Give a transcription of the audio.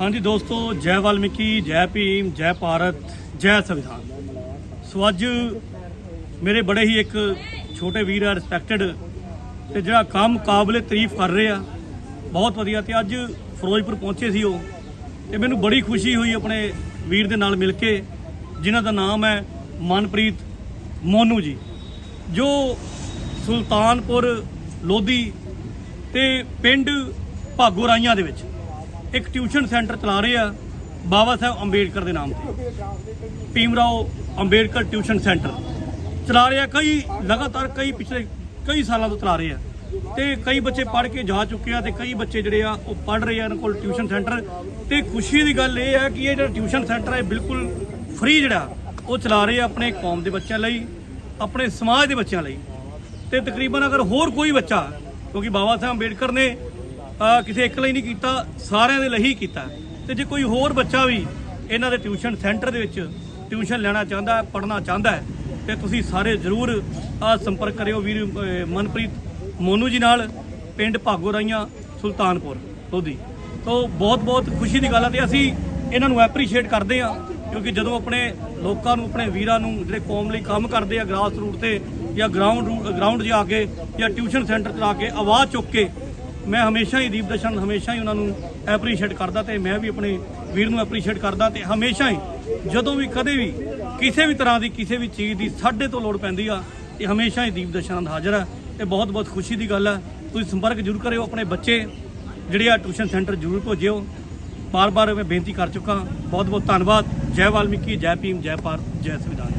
ਹਾਂਜੀ ਦੋਸਤੋ, ਜੈ ਵਾਲਮੀਕੀ, ਜੈ ਭੀਮ, ਜੈ ਭਾਰਤ, ਜੈ ਸੰਵਿਧਾਨ। ਸੋ ਅੱਜ ਮੇਰੇ ਬੜੇ ਹੀ ਇੱਕ ਛੋਟੇ ਵੀਰ ਆ ਰਿਸਪੈਕਟਡ ਤੇ ਜਿਹੜਾ ਕੰਮ ਕਾਬਲੇ ਤਾਰੀਫ ਕਰ ਰਹੇ ਆ, ਬਹੁਤ ਵਧੀਆ ਤੇ ਅੱਜ ਫਿਰੋਜ਼ਪੁਰ ਪਹੁੰਚੇ ਸੀ ਉਹ। ਤੇ ਮੈਨੂੰ ਬੜੀ ਖੁਸ਼ੀ ਹੋਈ ਆਪਣੇ ਵੀਰ ਦੇ ਨਾਲ ਮਿਲ ਕੇ, ਜਿਨ੍ਹਾਂ ਦਾ ਨਾਮ ਹੈ ਮਨਪ੍ਰੀਤ ਮੋਨੂ ਜੀ, ਜੋ ਸੁਲਤਾਨਪੁਰ ਲੋਧੀ ਤੇ ਪਿੰਡ ਭਾਗੋ ਰਾਈਆਂ ਦੇ ਵਿੱਚ ਇੱਕ ਟਿਊਸ਼ਨ ਸੈਂਟਰ ਚਲਾ ਰਹੇ ਆ, ਬਾਬਾ ਸਾਹਿਬ ਅੰਬੇਡਕਰ ਦੇ ਨਾਮ ਤੇ। Bhim Rao Ambedkar tuition centre. ਚਲਾ ਰਹੇ ਆ ਕਈ, ਲਗਾਤਾਰ ਕਈ ਪਿਛਲੇ ਕਈ ਸਾਲਾਂ ਤੋਂ ਚਲਾ ਰਹੇ ਆ। ਤੇ ਕਈ ਬੱਚੇ ਪੜ੍ਹ ਕੇ ਜਾ ਚੁੱਕੇ ਆ ਤੇ ਕਈ ਬੱਚੇ ਜਿਹੜੇ ਆ, ਉਹ ਪੜ੍ਹ ਰਹੇ ਆ ਇਹਨਾਂ ਕੋਲ ਟਿਊਸ਼ਨ ਸੈਂਟਰ। ਤੇ ਖੁਸ਼ੀ ਦੀ ਗੱਲ ਇਹ ਹੈ ਕਿ ਇਹ ਜਿਹੜਾ ਟਿਊਸ਼ਨ ਸੈਂਟਰ ਹੈ ਬਿਲਕੁਲ ਫ੍ਰੀ ਜਿਹੜਾ, ਉਹ ਚਲਾ ਰਹੇ ਆ ਆਪਣੇ ਕੌਮ ਦੇ ਬੱਚਿਆਂ ਲਈ, ਆਪਣੇ ਸਮਾਜ ਦੇ ਬੱਚਿਆਂ ਲਈ। ਤੇ ਤਕਰੀਬਨ ਅਗਰ ਹੋਰ ਕੋਈ ਬੱਚਾ, ਕਿਉਂਕਿ ਬਾਬਾ ਸਾਹਿਬ ਅੰਬੇਡਕਰ ਨੇ ਕਿਸੇ ਇੱਕ ਲਈ ਨਹੀਂ ਕੀਤਾ, ਸਾਰਿਆਂ ਦੇ ਲਈ ਹੀ ਕੀਤਾ। ਤੇ ਜੇ ਕੋਈ ਹੋਰ ਬੱਚਾ ਵੀ ਇਹਨਾਂ ਦੇ ਟਿਊਸ਼ਨ ਸੈਂਟਰ ਦੇ ਵਿੱਚ ਟਿਊਸ਼ਨ ਲੈਣਾ ਚਾਹੁੰਦਾ ਹੈ ਪੜ੍ਹਨਾ ਚਾਹੁੰਦਾ ਹੈ, ਤੇ ਤੁਸੀਂ ਸਾਰੇ ਜਰੂਰ ਆ ਸੰਪਰਕ ਕਰਿਓ ਵੀਰ ਮਨਪ੍ਰੀਤ ਮੋਨੂ ਜੀ ਨਾਲ, ਪਿੰਡ ਭਾਗੋ ਰਾਈਆਂ, ਸੁਲਤਾਨਪੁਰ, ਲੋਧੀ। ਤੋਂ ਬਹੁਤ ਬਹੁਤ ਖੁਸ਼ੀ ਦੀ ਗੱਲ ਹੈ ਤੇ ਅਸੀਂ ਇਹਨਾਂ ਨੂੰ ਐਪਰੀਸ਼ੀਏਟ ਕਰਦੇ ਹਾਂ, ਕਿਉਂਕਿ ਜਦੋਂ ਆਪਣੇ ਲੋਕਾਂ ਨੂੰ, ਆਪਣੇ ਵੀਰਾਂ ਨੂੰ, ਜਿਹੜੇ ਕੌਮ ਲਈ ਕੰਮ ਕਰਦੇ ਆ ਗ੍ਰਾਸ ਰੂਟ ਤੇ ਜਾਂ ਗਰਾਊਂਡ ਗਰਾਊਂਡ 'ਚ ਆ ਕੇ ਜਾਂ ਟਿਊਸ਼ਨ ਸੈਂਟਰ 'ਚ ਆ ਕੇ ਆਵਾਜ਼ ਚੁੱਕ ਕੇ ਮੈਂ ਹਮੇਸ਼ਾ ਹੀ ਦੀਪ ਦਰਸ਼ਨ ਹਮੇਸ਼ਾ ਹੀ ਉਹਨਾਂ ਨੂੰ ਐਪਰੀਸ਼ੀਏਟ ਕਰਦਾ ਤੇ ਮੈਂ ਵੀ ਆਪਣੇ ਵੀਰ ਨੂੰ ਐਪਰੀਸ਼ੀਏਟ ਕਰਦਾ ਤੇ ਹਮੇਸ਼ਾ ਹੀ ਜਦੋਂ ਵੀ ਕਦੇ ਵੀ ਕਿਸੇ ਵੀ ਤਰ੍ਹਾਂ ਦੀ ਕਿਸੇ ਵੀ ਚੀਜ਼ ਦੀ ਸਾਡੇ ਤੋਂ ਲੋੜ ਪੈਂਦੀ ਆ ਤੇ ਹਮੇਸ਼ਾ ਹੀ ਦੀਪ ਦਰਸ਼ਨ ਹਾਜ਼ਰ ਆ। ਇਹ ਬਹੁਤ ਬਹੁਤ ਖੁਸ਼ੀ ਦੀ ਗੱਲ ਆ। ਤੁਸੀਂ ਸੰਪਰਕ ਜ਼ਰੂਰ ਕਰਿਓ ਆਪਣੇ ਬੱਚੇ, ਜਿਹੜੇ ਆ ਟਿਊਸ਼ਨ ਸੈਂਟਰ ਜ਼ਰੂਰ ਭੇਜਿਓ। ਬਾਰ-ਬਾਰ ਮੈਂ ਬੇਨਤੀ ਕਰ ਚੁੱਕਾ। ਬਹੁਤ ਬਹੁਤ ਧੰਨਵਾਦ। ਜੈ ਵਾਲਮੀਕੀ, ਜੈ ਭੀਮ, ਜੈ ਭਾਰਤ, ਜੈ ਸੰਵਿਧਾਨ।